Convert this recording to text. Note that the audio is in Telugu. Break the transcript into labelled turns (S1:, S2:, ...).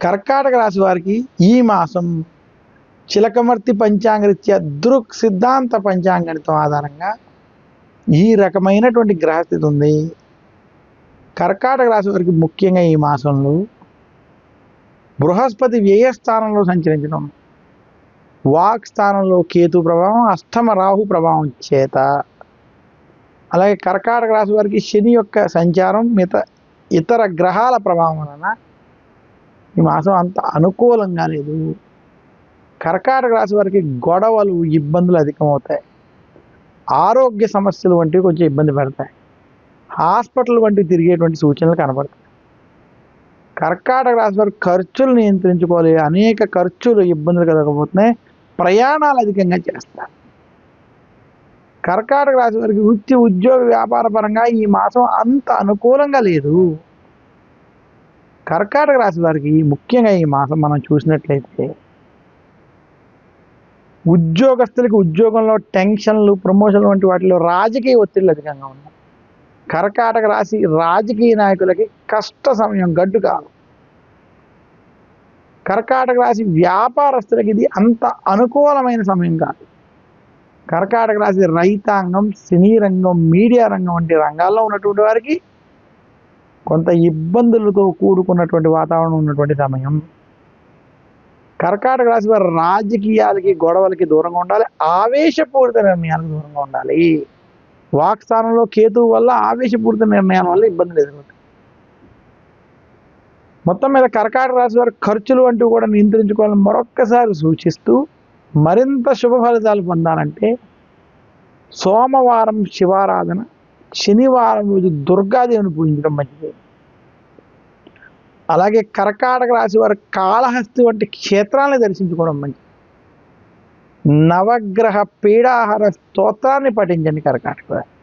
S1: కర్కాటక రాశి వారికి ఈ మాసం చిలకమర్తి పంచాంగరీత్యా దృక్ సిద్ధాంత పంచాంగణితం ఆధారంగా ఈ రకమైనటువంటి గ్రహస్థితి ఉంది. కర్కాటక రాశి వారికి ముఖ్యంగా ఈ మాసంలో బృహస్పతి వ్యయస్థానంలో సంచరించడం వాక్ స్థానంలో కేతు ప్రభావం అష్టమ రాహు ప్రభావం చేత అలాగే కర్కాటక రాశి వారికి శని యొక్క సంచారం మిగత ఇతర గ్రహాల ప్రభావం వలన ఈ మాసం అంత అనుకూలంగా లేదు. కర్కాటక రాశి వారికి గొడవలు ఇబ్బందులు అధికమవుతాయి. ఆరోగ్య సమస్యలు వంటివి కొంచెం ఇబ్బంది పెడతాయి. హాస్పిటల్ వంటివి తిరిగేటువంటి సూచనలు కనబడతాయి. కర్కాటక రాశి వారు ఖర్చులు నియంత్రించుకోవాలి. అనేక ఖర్చులు ఇబ్బందులు కలగకపోతున్నాయి ప్రయాణాలు అధికంగా చేస్తారు. కర్కాటక రాశి వారికి వృత్తి ఉద్యోగ వ్యాపార పరంగా ఈ మాసం అంత అనుకూలంగా లేదు. కర్కాటక రాశి వారికి ముఖ్యంగా ఈ మాసం మనం చూసినట్లయితే ఉద్యోగస్తులకి ఉద్యోగంలో టెన్షన్లు ప్రమోషన్లు వంటి వాటిలో రాజకీయ ఒత్తిళ్ళు అధికంగా ఉన్నాయి. కర్కాటక రాశి రాజకీయ నాయకులకి కష్ట సమయం గడ్డు కాదు కర్కాటక రాశి వ్యాపారస్తులకి ఇది అంత అనుకూలమైన సమయం కాదు. కర్కాటక రాశి రైతాంగం సినీ రంగం మీడియా రంగం వంటి రంగాల్లో ఉన్నటువంటి వారికి కొంత ఇబ్బందులతో కూడుకున్నటువంటి వాతావరణం ఉన్నటువంటి సమయం. కర్కాటక రాశి వారు రాజకీయాలకి గొడవలకి దూరంగా ఉండాలి. ఆవేశపూరిత నిర్ణయాలకు దూరంగా ఉండాలి. వాక్స్థానంలో కేతువు వల్ల ఆవేశపూరిత నిర్ణయాల వల్ల ఇబ్బందులు ఎదురవుతాయి. మొత్తం మీద కర్కాటక రాశి వారి ఖర్చులు వంటివి కూడా నియంత్రించుకోవాలని మరొక్కసారి సూచిస్తూ మరింత శుభ ఫలితాలు పొందాలంటే సోమవారం శివారాధన శనివారం రోజు దుర్గాదేవిని పూజించడం మంచిది. అలాగే కర్కాటక రాశి వారి కాళహస్తి వంటి క్షేత్రాలను దర్శించుకోవడం మంచిది. నవగ్రహ పీడాహార స్తోత్రాన్ని పఠించండి కర్కాటక రాశి.